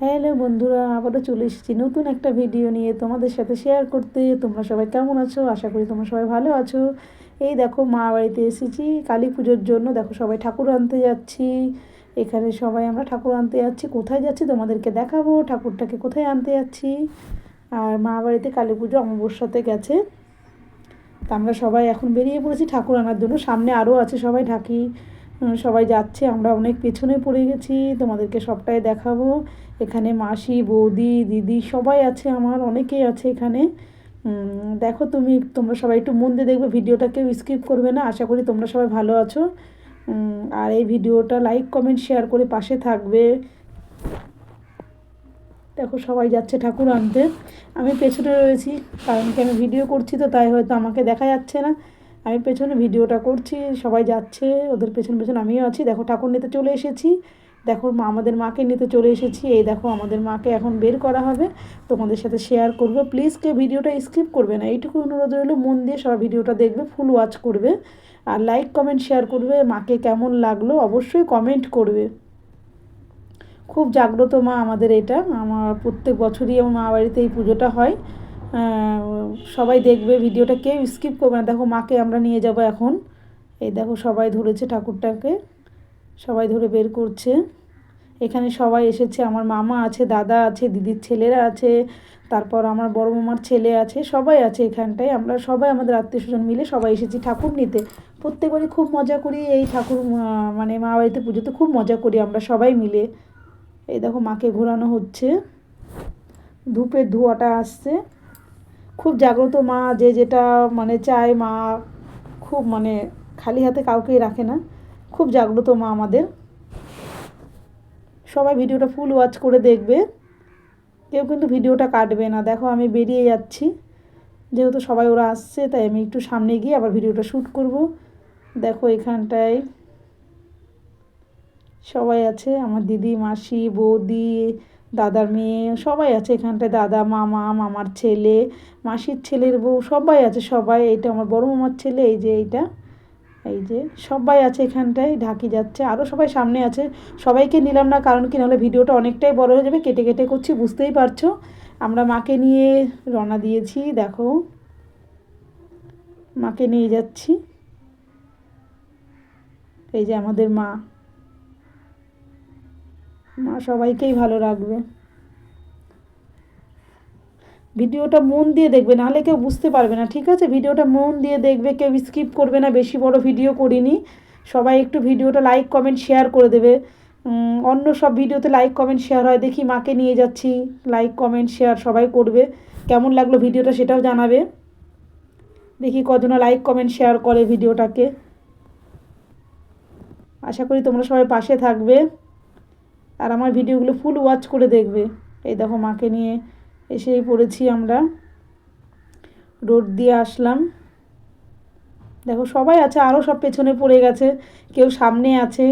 Hello বন্ধুরা, আবারও চলে এসেছি নতুন একটা ভিডিও নিয়ে তোমাদের সাথে শেয়ার করতে। তোমরা সবাই কেমন আছো? আশা করি তোমরা সবাই ভালো আছো। এই দেখো, মা বাড়িতে এসেছি, কালী পুজোর জন্য। দেখো, সবাই ঠাকুর আনতে যাচ্ছি। এখানে সবাই আমরা ঠাকুর আনতে যাচ্ছি। কোথায় যাচ্ছি তোমাদেরকে দেখাবো। ঠাকুরটাকে কোথায় আনতে যাচ্ছি? আর মা বাড়িতে কালী পুজো অমাবস্যাতে গেছে। তা আমরা সবাই এখন বেরিয়ে পড়েছি ঠাকুর আনার জন্য। সামনে আরও আছে সবাই, ঢাকি। সবাই যাচ্ছে, আমরা অনেক পেছনে পড়ে গেছি, তোমাদেরকে সবটাই দেখাবো। এখানে মাসি, বৌদি, দিদি সবাই আছে আমার, অনেকেই আছে এখানে। দেখো তুমি, তোমরা সবাই একটু মন দিয়ে দেখবে ভিডিওটা কেউ স্কিপ করবে না, আশা করি তোমরা সবাই ভালো আছো। আর এই ভিডিওটা লাইক কমেন্ট শেয়ার করে পাশে থাকবে। দেখো সবাই যাচ্ছে ঠাকুর আনতে। আমি পেছনে রয়েছি, কারণ কি আমি ভিডিও করছি তো, তাই হয়তো আমাকে দেখা যাচ্ছে না। আমি পেছনে ভিডিওটা করছি, সবাই যাচ্ছে, ওদের পেছন পেছন আমিও আছি। দেখো, ঠাকুর নিতে চলে এসেছি। দেখো আমাদের মাকে নিতে চলে এসেছি। এই দেখো, আমাদের মাকে এখন বের করা হবে। তোমাদের সাথে শেয়ার করব। প্লিজ কেউ ভিডিওটা স্কিপ করবে না। এইটুকু অনুরোধ রইল, মন দিয়ে সবাই ভিডিওটা দেখবে ফুল ওয়াচ করবে। আর লাইক কমেন্ট শেয়ার করবে, মাকে কেমন লাগল অবশ্যই কমেন্ট করবে। খুব জাগ্রত মা আমাদের এটা। আমার প্রত্যেক বছরই আমার মা বাড়িতে এই পুজোটা হয়। সবাই দেখবে ভিডিওটা, কেউ স্কিপ করবে না। দেখো মাকে আমরা নিয়ে যাব এখন। এই দেখো সবাই ধরেছে ঠাকুরটাকে। সবাই ধরে বের করছে। এখানে সবাই এসেছে। আমার মামা আছে, দাদা আছে, দিদির ছেলেরা আছে, তারপর আমার বড় মামার ছেলে আছে, সবাই আছে এখানটায়। আমরা সবাই আমাদের আত্মীয় স্বজন মিলে সবাই এসেছি ঠাকুর নিতে। প্রত্যেকবারই খুব মজা করি এই ঠাকুর মানে মা বাড়িতে পুজোতে খুব মজা করি আমরা সবাই মিলে। এই দেখো মাকে ঘোরানো হচ্ছে। ধূপের ধোঁয়াটা আসছে। খুব জাগ্রত মা, যে যেটা মানে চায় মা, খুব মানে খালি হাতে কাউকেই রাখে না। খুব জাগ্রত মা আমাদের। সবাই ভিডিওটা ফুল ওয়াচ করে দেখবে। কেউ কিন্তু ভিডিওটা কাটবে না। দেখো আমি বেরিয়ে যাচ্ছি। যেহেতু সবাই ওরা আসছে, তাই আমি একটু সামনে গিয়ে আবার ভিডিওটা শ্যুট করব। দেখো এখানটায় সবাই আছে। আমার দিদি, মাসি, বৌদি দাদার মেয়ে, সবাই আছে এখানটায়, দাদা, মামা, মামার ছেলে, মাসির ছেলের বউ, সবাই আছে, সবাই, এইটা আমার বড় মামার ছেলে, এই যে এইটা, এই যে, সবাই আছে এখানটায়, ঢাকি যাচ্ছে আরও সবাই সামনে আছে, সবাইকে নিলাম না, কারণ কি, নাহলে ভিডিওটা অনেকটাই বড় হয়ে যাবে, কেটে কেটে করছি, বুঝতেই পারছ? আমরা মাকে নিয়ে রওনা দিয়েছি, দেখো, মাকে নিয়ে যাচ্ছি, এই যে আমাদের মা। মা সবাইকেই ভালো রাখবে। ভিডিওটা মন দিয়ে দেখবে, নাহলে কেউ বুঝতে পারবে না, ঠিক আছে? ভিডিওটা মন দিয়ে দেখবে, কেউ স্কিপ করবে না, বেশি বড় ভিডিও করিনি। সবাই একটু ভিডিওটা লাইক কমেন্ট শেয়ার করে দেবে। অন্য সব ভিডিওতে লাইক কমেন্ট শেয়ার হয়, দেখি মাকে নিয়ে যাচ্ছি লাইক কমেন্ট শেয়ার সবাই করবে। কেমন লাগল ভিডিওটা সেটাও জানাবে। দেখি কজনা লাইক কমেন্ট শেয়ার করে ভিডিওটাকে। আশা করি তোমরা সবাই পাশে থাকবে। আর আমার ভিডিওগুলো ফুল ওয়াচ করে দেখবে। এই দেখো মাকে নিয়ে এসেই পড়েছি আমরা। রোড দিয়ে আসলাম। দেখো সবাই আছে আরও সব পেছনে পড়ে গেছে। কেউ সামনে আছে,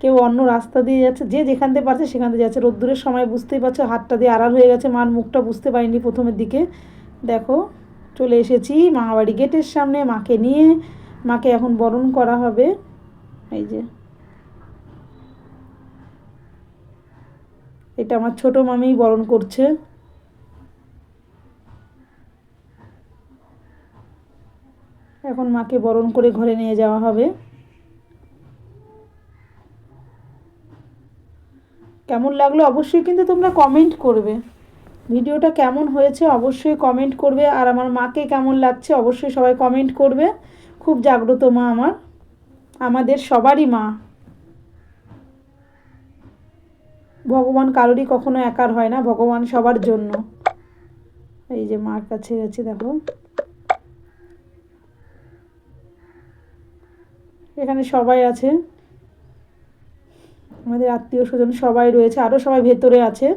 কেউ অন্য রাস্তা দিয়ে যাচ্ছে। যে যেখান থেকে পারছে সেখান থেকে যাচ্ছে। রোদ্দুরের সময় বুঝতেই পারছ, হাতটা দিয়ে আড়াল হয়ে গেছে, মার মুখটা বুঝতে পারিনি প্রথমের দিকে। দেখো, চলে এসেছি মামাবাড়ি গেটের সামনে, মাকে নিয়ে, মাকে এখন বরণ করা হবে। এই যে এটা আমার ছোট মামি বরণ করছে। এখন মাকে বরণ করে ঘরে নিয়ে যাওয়া হবে। কেমন লাগল? অবশ্যই কিন্তু তোমরা কমেন্ট করবে। ভিডিওটা কেমন হয়েছে অবশ্যই কমেন্ট করবে। আর আমার মাকে কেমন লাগছে অবশ্যই সবাই কমেন্ট করবে। খুব জাগ্রত মা আমার। আমাদের সবারই মা। ভগবান কারোরই কখনো একার হয় না, ভগবান সবার জন্য। এই যে মার কাছে গেছে, দেখো। এখানে সবাই আছে। আমাদের আত্মীয় স্বজন সবাই রয়েছে আরও সবাই ভেতরে আছে।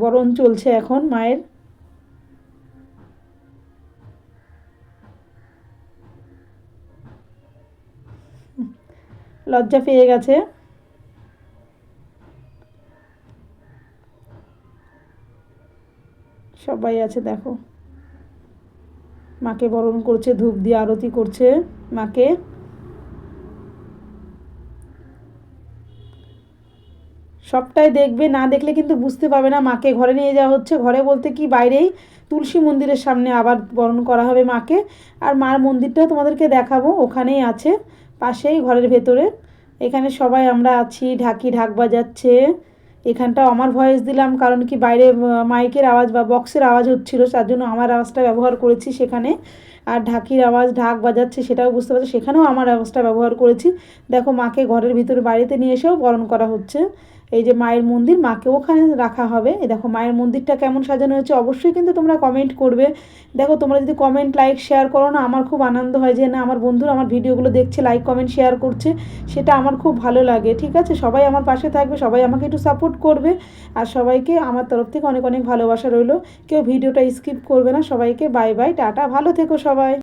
বরণ চলছে এখন মায়ের। লজ্জা পেয়ে গেছে। সবাই আছে, দেখো। মাকে বরণ করছে, ধূপ দিয়ে আরতি করছে মাকে। সবটাই দেখবে, না দেখলে কিন্তু বুঝতে পারবে না মাকে। ঘরে নিয়ে যাওয়া হচ্ছে, ঘরে বলতে কি বাইরেই তুলসী মন্দিরের সামনে আবার বরণ করা হবে মাকে। আর মার মন্দিরটাও তোমাদেরকে দেখাবো, ওখানেই আছে। পাশেই, ঘরের ভেতরে। এখানে সবাই আমরা আছি, ঢাকি ঢাক বাজাচ্ছে। এখানটাও আমার ভয়েস দিলাম, কারণ কি বাইরে মাইকের আওয়াজ বা বক্সের আওয়াজ হচ্ছিল, তার জন্য আমার আওয়াজটা ব্যবহার করেছি সেখানে। আর ঢাকির আওয়াজ ঢাক বাজাচ্ছে সেটাও বুঝতে পারছি, সেখানেও আমার আওয়াজটা ব্যবহার করেছি। দেখো, মাকে ঘরের ভিতরে বাড়িতে নিয়ে এসেও বরণ করা হচ্ছে। এই যে মায়ের মন্দির, মাকে ওখানে রাখা হবে। দেখো মায়ের মন্দিরটা কেমন সাজানো হয়েছে, অবশ্যই কিন্তু তোমরা কমেন্ট করবে। দেখো তোমরা যদি কমেন্ট লাইক শেয়ার করো না, আমার খুব আনন্দ হয় যে না, আমার বন্ধুরা আমার ভিডিওগুলো দেখছে লাইক কমেন্ট শেয়ার করছে। সেটা আমার খুব ভালো লাগে, ঠিক আছে? সবাই আমার পাশে থাকবে, সবাই আমাকে একটু সাপোর্ট করবে। আর সবাইকে আমার তরফ থেকে অনেক অনেক ভালোবাসা রইল। কেউ ভিডিওটা স্কিপ করবে না, সবাইকে বাই বাই টাটা, ভালো থেকো সবাই।